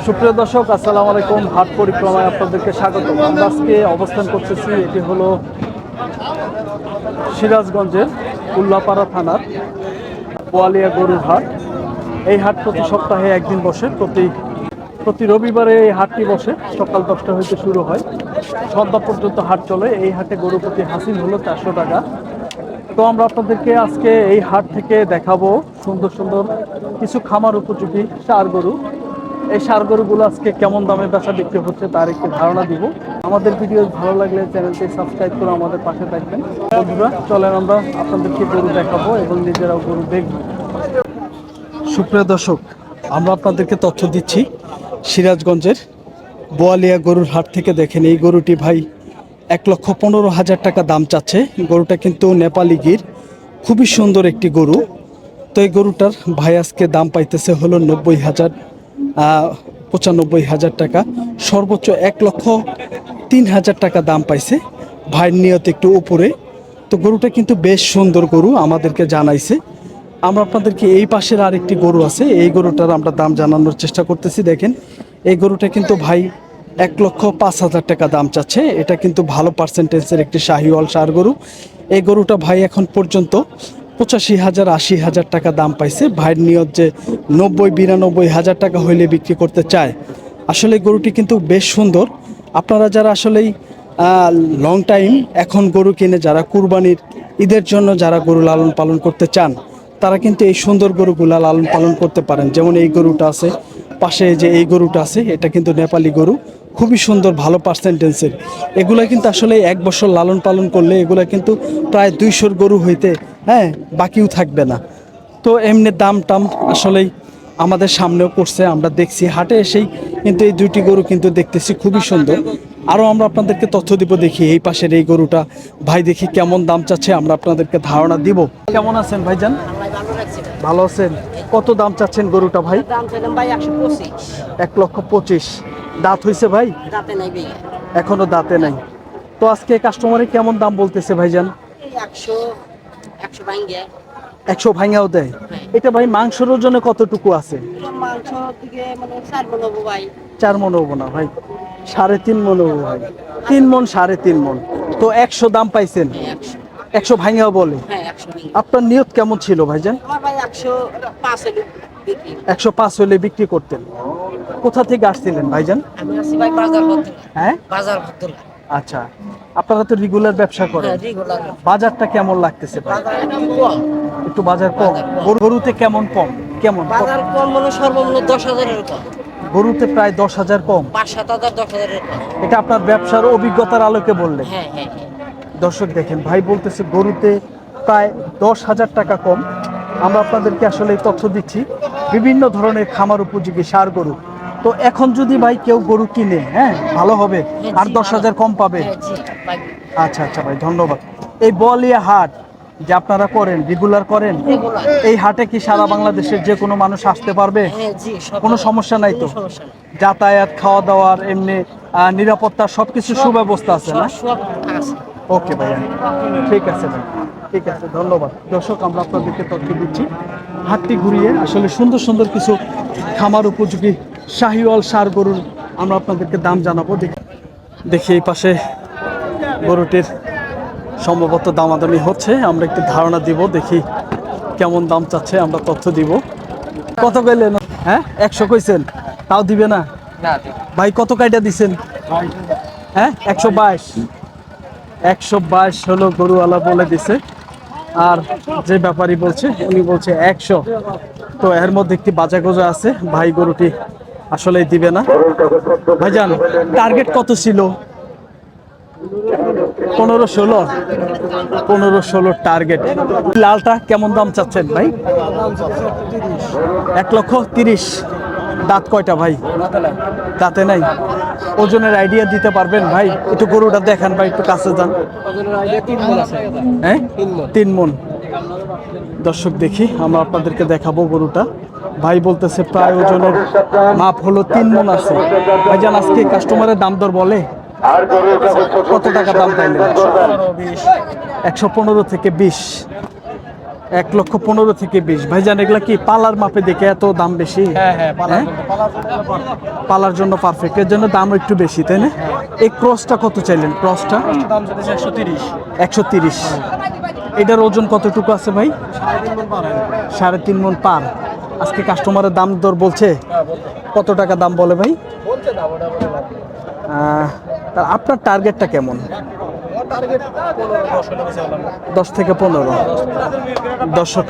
সুপ্রিয় দর্শক, আসসালামু আলাইকুম। হাট পরিক্রমায় আপনাদেরকে স্বাগত। আমরা আজকে অবস্থান করতেছি, এটি হলো সিরাজগঞ্জের উল্লাপাড়া থানার বোয়ালিয়া গরুর হাট। এই হাট প্রতি সপ্তাহে একদিন বসে, প্রতি প্রতি রবিবারে এই হাটটি বসে। সকাল দশটা হইতে শুরু হয়। সন্ধ্যা পর্যন্ত হাট চলে। এই হাটে গরু প্রতি হাসিল হলো চারশো টাকা। তো আমরা আপনাদেরকে আজকে এই হাট থেকে দেখাবো সুন্দর সুন্দর কিছু খামার উপযোগী সার গরু। এই সার গরুগুলো আজকে কেমন দামে বেচা বিক্রি হচ্ছে তার একটি ধারণা দিব। আমাদের ভিডিও ভালো লাগলে চ্যানেলটি সাবস্ক্রাইব করে আমাদের পাশে থাকবেন। বন্ধুরা, চলেন আমরা আপনাদেরকে গরু দেখাবো এবং নিজেরাও গরু দেখব। সুপ্রিয় দর্শক, আমরা আপনাদেরকে তথ্য দিচ্ছি সিরাজগঞ্জের বোয়ালিয়া গরুর হাট থেকে দেখেন, এই গরুটি ভাই এক লক্ষ পনেরো হাজার টাকা দাম চাচ্ছে। গরুটা কিন্তু নেপালি গির, খুবই সুন্দর একটি গরু। তো এই গরুটার ভাই আজকে দাম পাইতেছে হলো নব্বই হাজার। পঁচানব্বই হাজার টাকা। সর্বোচ্চ এক লক্ষ তিন হাজার টাকা দাম পাইছে। ভাইয়ের নিয়ত একটু উপরে। তো গরুটা কিন্তু বেশ সুন্দর গরু আমাদেরকে জানাইছে। আমরা আপনাদেরকে এই পাশের আরেকটি গরু আছে। এই গরুটার আমরা দাম জানানোর চেষ্টা করতেছি। দেখেন, এই গরুটা কিন্তু ভাই এক লক্ষ পাঁচ হাজার টাকা দাম চাচ্ছে। এটা কিন্তু ভালো পার্সেন্টেজের একটি শাহিওয়াল সার গরু। এই গরুটা ভাই এখন পর্যন্ত পঁচাশি হাজার, আশি হাজার টাকা দাম পাইছে। ভাইয়ের নিয়ত যে নব্বই, বিরানব্বই হাজার টাকা হইলে বিক্রি করতে চায়। আসলে গরুটি কিন্তু বেশ সুন্দর। আপনারা যারা আসলেই লং টাইম এখন গরু কিনে, যারা কুরবানির ঈদের জন্য যারা গরু লালন পালন করতে চান, তারা কিন্তু এই সুন্দর গরুগুলা লালন পালন করতে পারেন। যেমন এই গরুটা আছে, পাশে যে এই গরুটা আছে, এটা কিন্তু নেপালি গরু। খুবই সুন্দর ভালো পার্সেন্টেন্সের এগুলা কিন্তু আসলে এক বছর লালন পালন করলে এগুলা কিন্তু প্রায় দুইশোর গরু হইতে হ্যাঁ বাকিও থাকবে না। তো এমনি দাম টাম আসলেই আমাদের সামনেও পড়ছে আমরা দেখছি। হাটে এসেই কিন্তু এই দুইটি গরু কিন্তু দেখতেছি খুবই সুন্দর। আরও আমরা আপনাদেরকে তথ্য দিব দেখি এই পাশের এই গরুটা। ভাই দেখি কেমন দাম চাচ্ছে আমরা আপনাদেরকে ধারণা দিব। কেমন আছেন ভাইজান? আল্লাহ ভালো ভাই। আছেন? কত দাম চাচ্ছেন গরুটা ভাই? ভাই এক লক্ষ পঁচিশ। দাঁত হইছে ভাই? দাঁতে নাই বেগে এখনও দাঁতে নাই। তো আজকে কাস্টমারে কেমন দাম বলতেছে ভাইজান? একশো একশো ভাঙ্গে। একশো ভাঙাও দেয়। এটা ভাই মাংসের ওজনে কতটুকু আছে? মানে চার মন হব না ভাই। সাড়ে তিন মন হব ভাই। তিন মন সাড়ে তিন মন। তো একশো দাম পাইছেন। হ্যাঁ একশো। ভাঙাও বলে। হ্যাঁ আপনার নিয়ত কেমন ছিল ভাইজান? ভাই একশো পাঁচ একশো পাঁচ হলে বিক্রি করতেন। কোথা থেকে আসছিলেন ভাইজান? আমি ভাই বাজার হ্যাঁ? বাজার আচ্ছা আপনারা তো রেগুলার ব্যবসা করেন। হ্যাঁ বাজারটা কেমন লাগতেছে একটু বাজার কম। গরুতে কেমন কম? কেমন? বাজার কম মানে সর্বনিম্ন দশ হাজারের কম গরুতে প্রায় দশ হাজার কম। পাঁচ সাত হাজার দশ হাজারের এটা আপনার ব্যবসার অভিজ্ঞতার আলোকে বললেন। হ্যাঁ হ্যাঁ। দর্শক দেখেন ভাই বলতেছে গরুতে প্রায় দশ হাজার টাকা কম। আমরা আপনাদেরকে আসলে এই তথ্য দিচ্ছি বিভিন্ন ধরনের খামার উপযোগী সার গরু। তো এখন যদি ভাই কেউ গরু কিনে হ্যাঁ ভালো হবে হ্যাঁ, আর দশ হাজার কম পাবে। হ্যাঁ ভাই। আচ্ছা আচ্ছা ভাই ধন্যবাদ। এই বলিয়া হাট যে আপনারা করেন রেগুলার করেন এই হাটে কি সারা বাংলাদেশের যে কোনো মানুষ আসতে পারবে? হ্যাঁ কোনো সমস্যা নাই তো? যাতায়াত খাওয়া দাওয়ার এমনি নিরাপত্তা সবকিছু সুব্যবস্থা আছে না? ওকে ভাইয়া। ঠিক আছে ভাই। ঠিক আছে ধন্যবাদ। দর্শক আমরা আপনাদেরকে তথ্য দিচ্ছি। হাটটি ঘুরিয়ে আসলে সুন্দর সুন্দর কিছু খামার উপযোগী শাহিওয়াল সার গরুর আমরা আপনাদেরকে দাম জানাব। দেখি দেখি এই পাশে গরুটির সম্ভবত দামাদামি হচ্ছে। আমরা একটু ধারণা দিব দেখি কেমন দাম চাচ্ছে আমরা তথ্য দিব। কত গেলেন হ্যাঁ? একশো কইছেন? তাও দিবে না? ভাই কত কাইটা দিছেন? হ্যাঁ? একশো বাইশ। একশো বাইশ হলো গরুওয়ালা বলে দিছে। আর যে ব্যাপারী বলছে, উনি বলছে একশো। তো এর মধ্যে একটি বাজা গোজা আছে, ভাই গরুটি আসলে দিবে না। ভাইজান টার্গেট কত ছিল? পনেরো ষোলো। পনেরো ষোলো টার্গেট লালটা কেমন দাম চাচ্ছেন ভাই? এক লক্ষ তিরিশ। দাঁত কয়টা ভাই? দাঁতে নাই? ওজনের আইডিয়া দিতে পারবেন ভাই? একটু গরুটা দেখান ভাই একটু কাছে যান। হ্যাঁ? তিন মন। দর্শক দেখি আমরা আপনাদেরকে দেখাবো গরুটা। ভাই বলতেছে প্রায় ওজনের মাপ হলো তিন মন আছে। ভাই ভাইজান আজকে কাস্টমারের দাম দর বলে? কত টাকা দাম পাইলেন একশো পনেরো থেকে বিশ। এক লক্ষ পনেরো থেকে বিশ। ভাইজান এগুলা কি পালার মাপে দেখে এত দাম বেশি? হ্যাঁ হ্যাঁ হ্যাঁ? পালার জন্য পারফেক্ট এর জন্য দাম একটু বেশি তাই না? এই ক্রসটা কত চাইলেন? ক্রসটা একশো তিরিশ। একশো তিরিশ। এটার ওজন কতটুকু আছে ভাই? সাড়ে তিন মন পার। আজকে কাস্টমারের দাম দর বলছে? কত টাকা দাম বলে ভাই? আপনার টার্গেটটা কেমন? দশ থেকে পনেরো। দর্শক,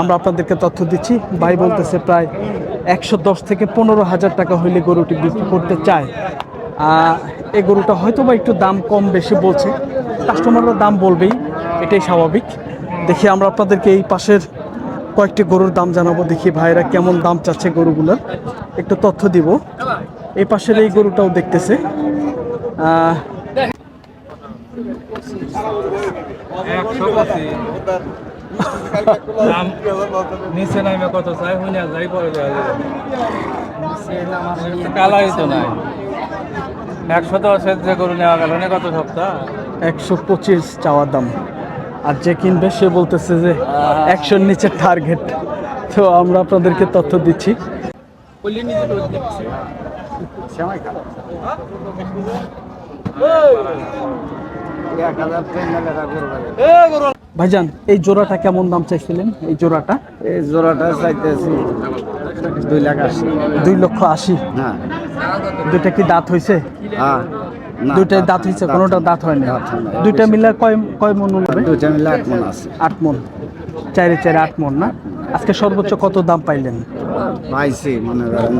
আমরা আপনাদেরকে তথ্য দিচ্ছি। ভাই বলতেছে প্রায় একশো দশ থেকে পনেরো হাজার টাকা হইলে গরুটি বিক্রি করতে চায়। এই গরুটা হয়তো বা একটু দাম কম বেশি বলছে। কাস্টমাররা দাম বলবেই, এটাই স্বাভাবিক। দেখি আমরা আপনাদেরকে এই পাশের কয়েকটি গরুর দাম জানাব। দেখি ভাইরা কেমন দাম চাচ্ছে গরুগুলোর। একটু তথ্য দিব। এই পাশের এই গরুটাও দেখতেছে। একশো পঁচিশ নিচে নামে কত চাই হই না যাই পরে কালাই তো নাই। একশো দশের যে গরু নেওয়া গেল না কত সপ্তাহ? একশো পঁচিশ চাওয়ার দাম। আর যে কিনবে সে বলতেছে যে একশোর নিচে টার্গেট তো আমরা আপনাদেরকে তথ্য দিচ্ছি। ভাইজান এই জোড়াটা কেমন দাম চাইছিলেন? এই জোড়াটা? এই জোড়াটা চাইতেছি দুই লাখ আশি। দুই লক্ষ আশি? হ্যাঁ। দুইটা কি দাঁত হয়েছে হ্যাঁ দুইটাই দাঁত হয়েছে কোনোটা দাঁত হয়নি। দুইটা মিলে কয় কয় মন হবে দুইটা মিলে এক মন আছে। আট মন। চারে চারে আট মন না? আজকে সর্বোচ্চ কত দাম পাইলেন? পাইছি মনে করেন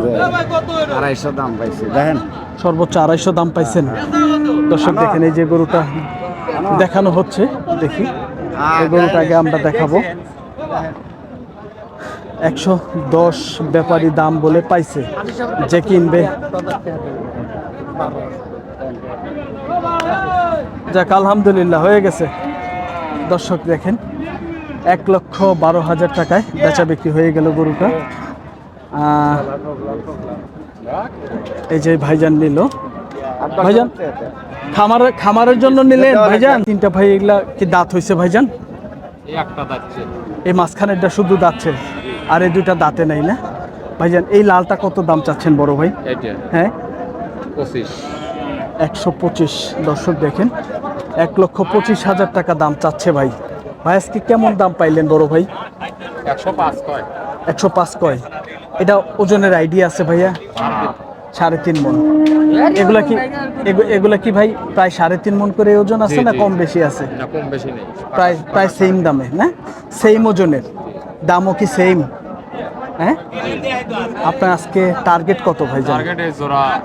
আড়াইশো দাম পাইছি। দেখেন। সর্বোচ্চ আড়াইশো দাম পাইছেন। দর্শক দেখেন এই যে গরুটা দেখানো হচ্ছে দেখি। এই গরুটা আগে আমরা দেখাবো। একশো দশ ব্যাপারী দাম বলে পাইছে যে কিনবে। যাক আলহামদুলিল্লাহ হয়ে গেছে। দর্শক দেখেন এক লক্ষ বারো হাজার টাকায় বেচা বিক্রি হয়ে গেল গরুটা। আহ, এই যে ভাইজান নিল। ভাইজান খামার খামারের জন্য নিলেন ভাইজান? তিনটা ভাই এগুলা কি দাঁত হয়েছে ভাইজান? এই মাঝখানেরটা শুধু দাঁতছে আর এই দুইটা দাঁতে নাই না? ভাইজান এই লালটা কত দাম চাচ্ছেন বড় ভাই? হ্যাঁ? পঁচিশ। একশো পঁচিশ। দর্শক দেখেন এক লক্ষ পঁচিশ হাজার টাকা দাম চাচ্ছে ভাই। ভাই আজকে কেমন দাম পাইলেন বড় ভাই? একশো পাঁচ কয়। একশো পাঁচ কয়। এটা ওজনের আইডিয়া আছে ভাইয়া? সাড়ে তিন মন। এগুলা কি এগু- এগুলা কি ভাই প্রায় সাড়ে তিন মন করে ওজন আছে না কম বেশি আছে? কম বেশি নেই। প্রায় প্রায় সেম দামে না? সেম ওজনের। দামও কি সেম হ্যাঁ? আপনার আজকে টার্গেট কত ভাই টার্গেট এই জোড়া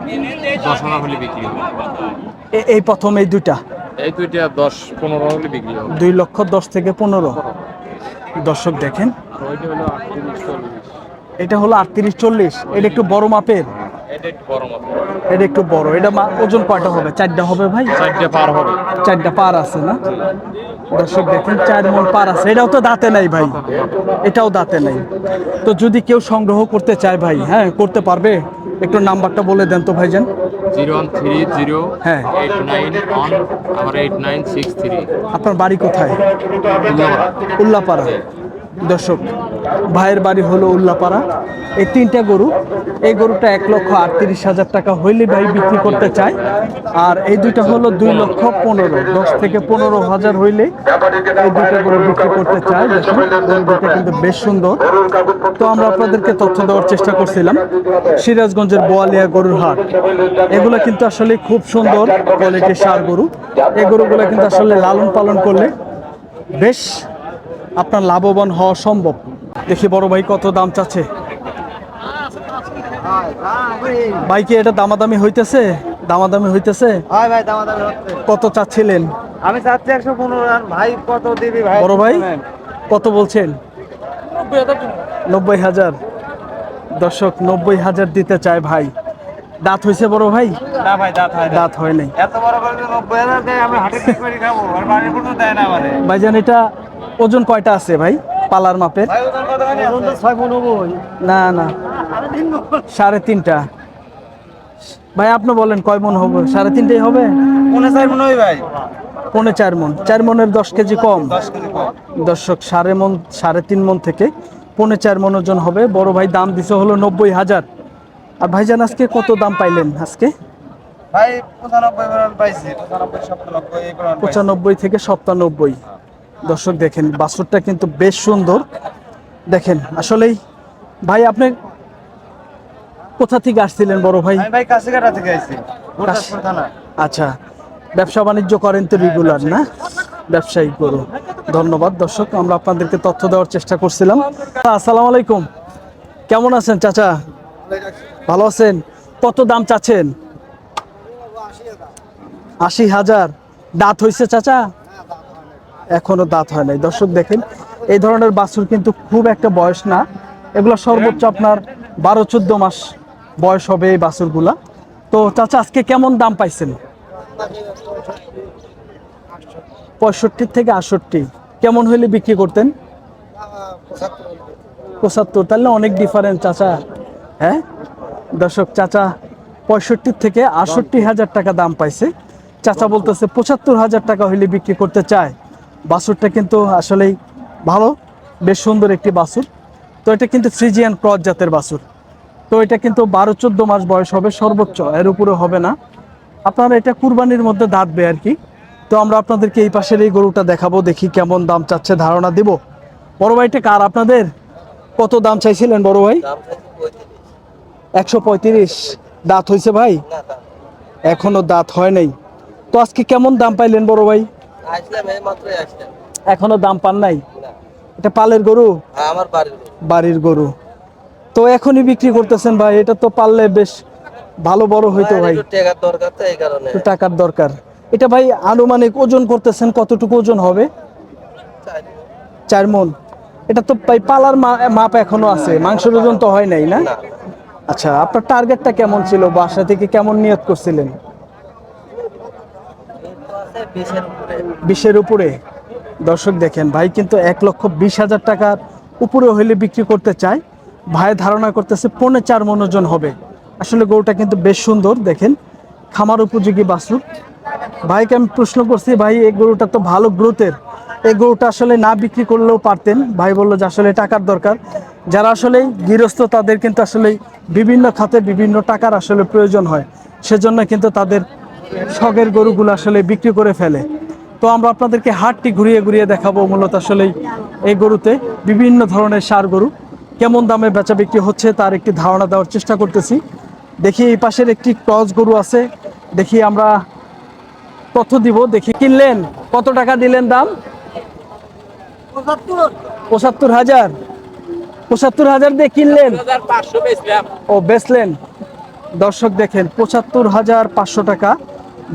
দশ হাজার হলে বিক্রি হবে। এ- এই প্রথম এই দুইটা? এই দুইটা দশ পনেরো হলে বিক্রি হবে। দুই লক্ষ দশ থেকে পনেরো। দর্শক দেখেন। এটা হলো আটত্রিশ চল্লিশ। এটা একটু বড় মাপের। এটা একটু বড় মতো এটা একটু বড়। এটা মা- ওজন কয়টা হবে? চারটা হবে ভাই? চারটে পার হবে। চারটা পার আছে না? দর্শক দেখেন চার মন পার আছে। এটাও তো দাঁতে নাই ভাই। এটাও দাঁতে নাই। তো যদি কেউ সংগ্রহ করতে চায় ভাই হ্যাঁ করতে পারবে। একটু নাম্বারটা বলে দেন তো ভাইজান। জিরো ওয়ান থ্রি জিরো হ্যাঁ। Eight nine one eight nine six three. আপনার বাড়ি কোথায়? উল্লাপাড়া। দর্শক, ভাইয়ের বাড়ি হলো উল্লাপাড়া। এই তিনটা গরু, এই গরুটা এক লক্ষ আটত্রিশ হাজার টাকা হইলে ভাই বিক্রি করতে চায়। আর এই দুইটা হলো দুই লক্ষ পনেরো, দশ থেকে পনেরো হাজার হইলে এই দুইটা গরু বিক্রি করতে চায়। দুটো কিন্তু বেশ সুন্দর। তো আমরা আপনাদেরকে তথ্য দেওয়ার চেষ্টা করছিলাম। সিরাজগঞ্জের বোয়ালিয়া গরুর হাট। এগুলো কিন্তু আসলে খুব সুন্দর কোয়ালিটির সার গরু। এই গরুগুলো কিন্তু আসলে লালন পালন করলে বেশ আপনার লাভবান হওয়া সম্ভব। দেখি বড় ভাই কত দাম চাচ্ছে। ভাই কি এটা দামাদামি হইতেছে? দামাদামি হইতেছে? কত চাচ্ছিলেন? আমি চাচ্ছি একশো পনেরো ভাই কত দিবি ভাই? বড় ভাই কত বলছেন? নব্বই হাজার। দর্শক নব্বই হাজার দিতে চায় ভাই। দাঁত হয়েছে বড় ভাই? না ভাই দাঁত হয় দাঁত হয় নাই। এত বড় করে নব্বই হাজার দেয় আমি হাটে ঠিক খাব? আর বাড়ির দেয় না মানে ভাইজান এটা ওজন কয়টা আছে ভাই? পালার মাপের? না না। সাড়ে তিনটা। ভাই আপনি বলেন কয় মন হবে? সাড়ে তিনটাই হবে? মনে চাই মনে ভাই। পৌনে চার মন। চার মনের দশ কেজি কম? দর্শক সাড়ে মন সাড়ে তিন মন থেকে পৌনে চার মন ওজন হবে। বড় ভাই দাম দিছে হলো নব্বই হাজার। আর ভাইজান আজকে কত দাম পাইলেন আজকে। পঁচানব্বই থেকে সপ্তানব্বই দর্শক দেখেন বাছুরটা কিন্তু বেশ সুন্দর। দেখেন আসলেই ভাই আপনি কোথা থেকে আসছিলেন বড় ভাই? থেকে আচ্ছা ব্যবসা বাণিজ্য করেন তো রেগুলার না? ব্যবসায়িক গরু। ধন্যবাদ দর্শক আমরা আপনাদেরকে তথ্য দেওয়ার চেষ্টা করছিলাম। আসসালামু আলাইকুম। কেমন আছেন চাচা? ভালো আছেন? কত দাম চাচ্ছেন? আশি হাজার। দাঁত হয়েছে চাচা? এখনও দাঁত হয় নাই। দর্শক দেখেন, এই ধরনের বাছুর কিন্তু খুব একটা বয়স না। এগুলো সর্বোচ্চ আপনার বারো, চোদ্দ মাস বয়স হবে এই বাছুরগুলা। তো চাচা, আজকে কেমন দাম পাইছেন? পঁয়ষট্টি থেকে আটষট্টি। কেমন হইলে বিক্রি করতেন? পঁচাত্তর। তাহলে অনেক ডিফারেন্স চাচা। হ্যাঁ? দর্শক, চাচা পঁয়ষট্টি থেকে আটষট্টি হাজার টাকা দাম পাইছে। চাচা বলতেছে পঁচাত্তর হাজার টাকা হইলে বিক্রি করতে চায়। বাছুরটা কিন্তু আসলেই ভালো বেশ সুন্দর একটি বাছুর তো এটা কিন্তু ফ্রিজিয়ান ক্রস জাতের বাছুর তো এটা কিন্তু বারো চোদ্দ মাস বয়স হবে সর্বোচ্চ এর উপরে হবে না। আপনারা এটা কুরবানির মধ্যে দাঁতবে আর কি। তো আমরা আপনাদেরকে এই পাশের এই গরুটা দেখাবো দেখি কেমন দাম চাচ্ছে ধারণা দিব। বড় ভাইটা কার আপনাদের? কত দাম চাইছিলেন বড় ভাই? একশো পঁয়ত্রিশ। দাঁত হয়েছে ভাই? এখনও দাঁত হয় নাই। তো আজকে কেমন দাম পাইলেন বড় ভাই? এখনও দাম পান নাই? এটা পালের গরু? আমার বাড়ির গরু। তো এখনই বিক্রি করতেছেন ভাই এটা তো পারলে বেশ ভালো বড় হইতো ভাই টাকার দরকার তো এই কারণে। টাকার দরকার। এটা ভাই আনুমানিক ওজন করতেছেন কতটুকু ওজন হবে? চার মন। এটা তো ভাই পালার মাপ এখনও আছে মাংসের ওজন তো হয় নাই না? আচ্ছা আপনার টার্গেটটা কেমন ছিল? বাসা থেকে কেমন নিয়ত করছিলেন? বিশের উপরে। দর্শক দেখেন, ভাই কিন্তু এক লক্ষ বিশ হাজার টাকার উপরে হইলে বিক্রি করতে চায়। ভাই ধারণা করতেছে পৌনে চার মনোজন হবে। আসলে গরুটা কিন্তু বেশ সুন্দর, দেখেন, খামার উপযোগী বাছুর। ভাইকে আমি প্রশ্ন করছি, ভাই, এই গরুটা তো ভালো গ্রোথের। এই গরুটা আসলে না বিক্রি করলেও পারতেন। ভাই বলল যে আসলে টাকার দরকার। যারা আসলে গৃহস্থ, তাদের কিন্তু আসলে বিভিন্ন খাতে বিভিন্ন টাকার আসলে প্রয়োজন হয়। সেজন্য কিন্তু তাদের শখের গরুগুলো আসলে বিক্রি করে ফেলে। তো আমরা আপনাদেরকে হাটটি ঘুরিয়ে ঘুরিয়ে দেখাবো মূলত আসলে এই গরুতে বিভিন্ন ধরনের সার গরু। কেমন দামে বেচা বিক্রি হচ্ছে তার একটি ধারণা দেওয়ার চেষ্টা করতেছি। দেখি এই পাশের একটি ক্রস গরু আছে। দেখি আমরা তথ্য দিব দেখি কিনলেন? কত টাকা দিলেন দাম? পঁচাত্তর। হাজার। পঁচাত্তর হাজার দিয়ে কিনলেন? ও বেচলেন। দর্শক দেখেন পঁচাত্তর হাজার পাঁচশো টাকা।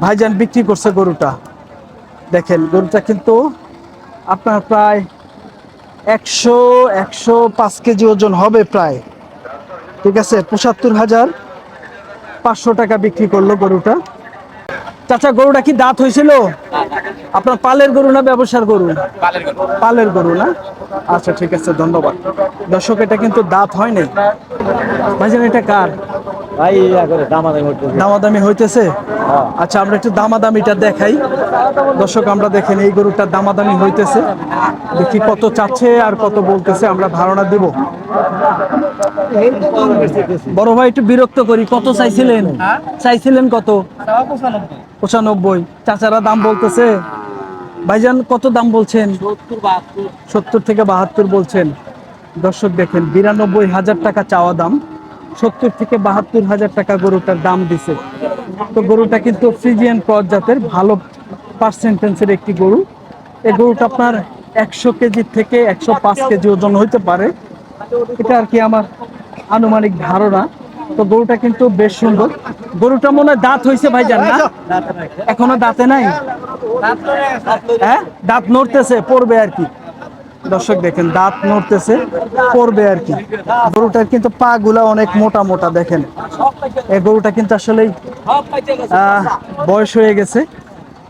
ভাইজান বিক্রি করছে গরুটা। দেখেন, গরুটা কিন্তু আপনার প্রায় একশো একশো পাঁচ কেজি ওজন হবে প্রায়। ঠিক আছে, পঁচাত্তর হাজার পাঁচশো টাকা বিক্রি করল গরুটা। চাচা, গরুটা কি দাঁত হয়েছিল? আপনার পালের গরু না ব্যবসার গরু? পালের গরু না? আচ্ছা ঠিক আছে, ধন্যবাদ। দর্শক, এটা কিন্তু দাঁত হয়নি। ভাইজান, এটা কার? দামাদামি হইতেছে? আচ্ছা আমরা একটু দামাদামিটা দেখাই। দর্শক আমরা দেখেন এই গরুটার দামাদামি হইতেছে। দেখি কত চাচ্ছে আর কত বলতেছে আমরা ধারণা দেব। বড় ভাই একটু বিরক্ত করি। কত চাইছিলেন? চাইছিলেন কত? পঁচানব্বই। চাচারা দাম বলতেছে। ভাইজান কত দাম বলছেন? সত্তর থেকে বাহাত্তর বলছেন। দর্শক দেখেন বিরানব্বই হাজার টাকা চাওয়া দাম। সত্তর থেকে বাহাত্তর হাজার টাকা গরুটার দাম দিছে। তো গরুটা কিন্তু ফ্রিজিয়ান ক্রস জাতের ভালো পার্সেন্টেন্সের একটি গরু। এই গরুটা আপনার একশো কেজি থেকে একশো পাঁচ কেজি ওজন হইতে পারে। এটা আর কি আমার আনুমানিক ধারণা। তো গরুটা কিন্তু বেশ সুন্দর। গরুটা মনে হয় দাঁত হয়েছে ভাই জান না? এখনও দাঁতে নাই? হ্যাঁ? দাঁত নড়তেছে, পড়বে আর কি। দর্শক দেখেন দাঁত নড়তেছে পড়বে আর কি। গরুটার কিন্তু পা গুলা অনেক মোটা মোটা দেখেন। এই গরুটা কিন্তু আসলে বয়স হয়ে গেছে।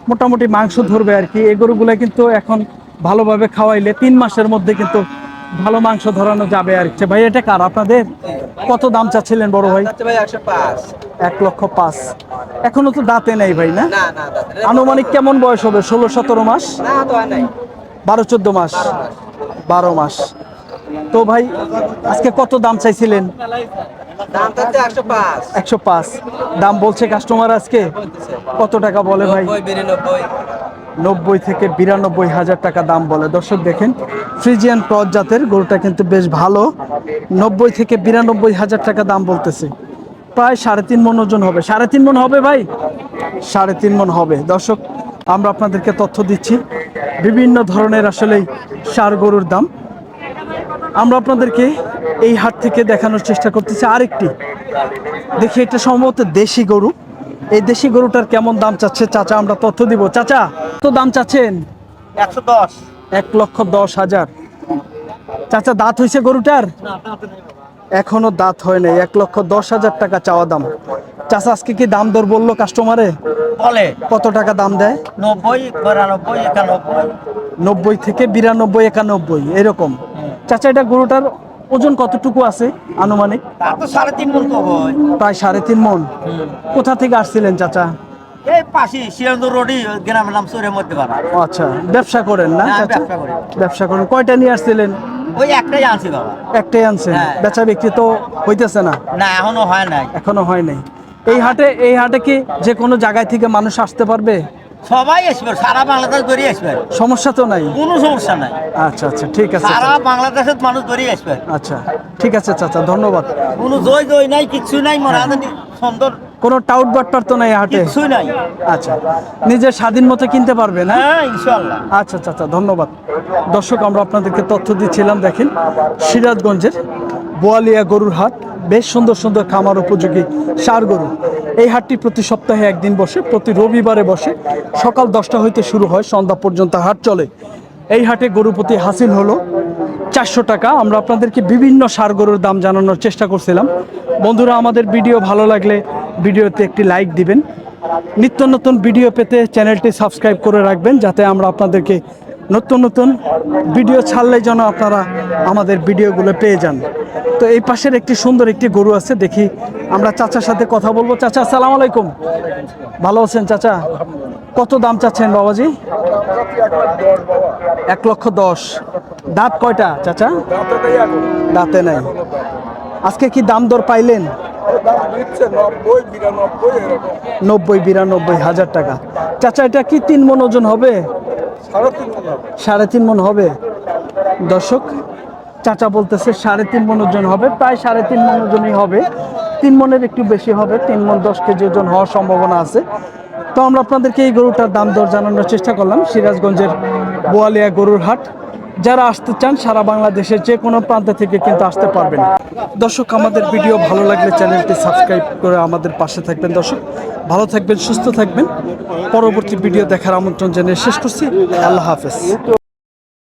মোটামুটি মাংস ধরবে আর কি। এই গরুগুলা কিন্তু এখন ভালোভাবে খাওয়াইলে তিন মাসের মধ্যে কিন্তু ভালো মাংস ধরানো যাবে আর কি। ভাই এটা কার? আপনাদের কত দাম চাচ্ছিলেন বড় ভাই? এক লক্ষ পাঁচ। এখনও তো দাঁতে নেই ভাই না? আনুমানিক কেমন বয়স হবে? ষোলো সতেরো মাস? বারো চোদ্দ মাস। বারো মাস। তো ভাই আজকে কত দাম চাইছিলেন? একশো পাঁচ। দাম বলছে কাস্টমার আজকে? কত টাকা বলে ভাই? নব্বই নব্বই থেকে বিরানব্বই হাজার টাকা দাম বলে। দর্শক দেখেন ফ্রিজিয়ান ক্রস জাতের গরুটা কিন্তু বেশ ভালো। নব্বই থেকে বিরানব্বই হাজার টাকা দাম বলতেছে। প্রায় সাড়ে তিন মন ওজন হবে। সাড়ে তিন মন হবে ভাই? সাড়ে তিন মন হবে। দর্শক আমরা আপনাদেরকে তথ্য দিচ্ছি। বিভিন্ন ধরনের আসলে সার গরুর দাম। আমরা আপনাদেরকে এই হাট থেকে দেখানোর চেষ্টা করতেছি আরেকটি। দেখি এটা সম্ভবত দেশি গরু। এই দেশি গরুটার কেমন দাম চাচ্ছে? চাচা আমরা তথ্য দিব। চাচা তো দাম চাচ্ছেন? একশো দশ। এক লক্ষ দশ হাজার। চাচা দাঁত হয়েছে গরুটার? এখনও দাঁত হয় নাই এক লক্ষ দশ হাজার টাকা চাওয়া দাম। চাচা আজকে কি দাম দর বলল কাস্টমারে বলে। কত টাকা দাম দেয়? নব্বই বিরানব্বই একানব্বই। নব্বই থেকে বিরানব্বই একানব্বই এরকম। চাচা এটা গরুটার ওজন কতটুকু আছে আনুমানিক? সাড়ে তিন মন হয়। প্রায় সাড়ে তিন মন। কোথা থেকে আসছিলেন চাচা? এই পাশে শিয়ালদহ রোডই গ্রামের নাম সুরের মধ্যে আচ্ছা ব্যবসা করেন না হ্যাঁ, চাচা? ব্যবসা করেন কয়টা নিয়ে আসছিলেন? ওই একটাই আনছি বাবা। একটাই আনছেন হ্যাঁ। বেচা বিক্রি তো হইতেছে না? না এখনও হয় নাই। এখনও হয় নাই। এই হাটে এই হাটে কি যে কোনো জায়গায় থেকে মানুষ আসতে পারবে? সবাই আসবে সারা বাংলাদেশ ধরে আসবে। সমস্যা তো নাই? কোনো সমস্যা নাই। আচ্ছা আচ্ছা ঠিক আছে। সারা বাংলাদেশের মানুষ ধরে আসবে। আচ্ছা ঠিক আছে চাচা ধন্যবাদ। কোনো জয় জয় নাই কিচ্ছু নাই মনে সুন্দর কোনো টাউট বাটপার তো নাই হাটে? কিচ্ছু নাই। আচ্ছা। নিজের স্বাধীন মতো কিনতে পারবে না? হ্যাঁ ইনশাল্লাহ আচ্ছা আচ্ছা আচ্ছা ধন্যবাদ। দর্শক আমরা আপনাদেরকে তথ্য দিচ্ছিলাম দেখেন সিরাজগঞ্জের বোয়ালিয়া গরুর হাট বেশ সুন্দর সুন্দর খামার উপযোগী সার গরু। এই হাটটি প্রতি সপ্তাহে একদিন বসে প্রতি রবিবারে বসে সকাল দশটা হইতে শুরু হয় সন্ধ্যা পর্যন্ত হাট চলে। এই হাটে গরু প্রতি হাসিল হলো চারশো টাকা। আমরা আপনাদেরকে বিভিন্ন সার গরুর দাম জানানোর চেষ্টা করছিলাম। বন্ধুরা আমাদের ভিডিও ভালো লাগলে ভিডিওতে একটি লাইক দিবেন। নিত্য নতুন ভিডিও পেতে চ্যানেলটি সাবস্ক্রাইব করে রাখবেন, যাতে আমরা আপনাদেরকে নতুন নতুন ভিডিও ছাড়লে যেন আপনারা আমাদের ভিডিওগুলো পেয়ে যান। তো এই পাশের একটি সুন্দর একটি গরু আছে, দেখি আমরা চাচার সাথে কথা বলব। চাচা, আসসালামু আলাইকুম। ভালো আছেন চাচা? কত দাম চাচ্ছেন বাবাজি? এক লক্ষ দশ। দাঁত কয়টা চাচা? দাঁতে নাই। আজকে কি দাম দর পাইলেন? নব্বই, বিরানব্বই, হাজার টাকা। চাচা, এটা কি তিন মন ওজন হবে? সাড়ে তিন মন হবে। দর্শক, চাচা বলতেছে সাড়ে তিন মন ওজন হবে, প্রায় সাড়ে তিন মন ওজনই হবে। তিন মনের একটু বেশি হবে, তিন মন দশ কেজি ওজন হওয়ার সম্ভাবনা আছে। তো আমরা আপনাদেরকে এই গরুটার দাম দর জানানোর চেষ্টা করলাম, সিরাজগঞ্জের বোয়ালিয়া গরুর হাট। যারা আসতে চান, সারা বাংলাদেশের যে কোনো প্রান্ত থেকে কিন্তু আসতে পারবেন। দর্শক, আমাদের ভিডিও ভালো লাগলে চ্যানেলটি সাবস্ক্রাইব করে আমাদের পাশে থাকবেন। দর্শক, ভালো থাকবেন, সুস্থ থাকবেন। পরবর্তী ভিডিও দেখার আমন্ত্রণ জানিয়ে শেষ করছি। আল্লাহ হাফেজ।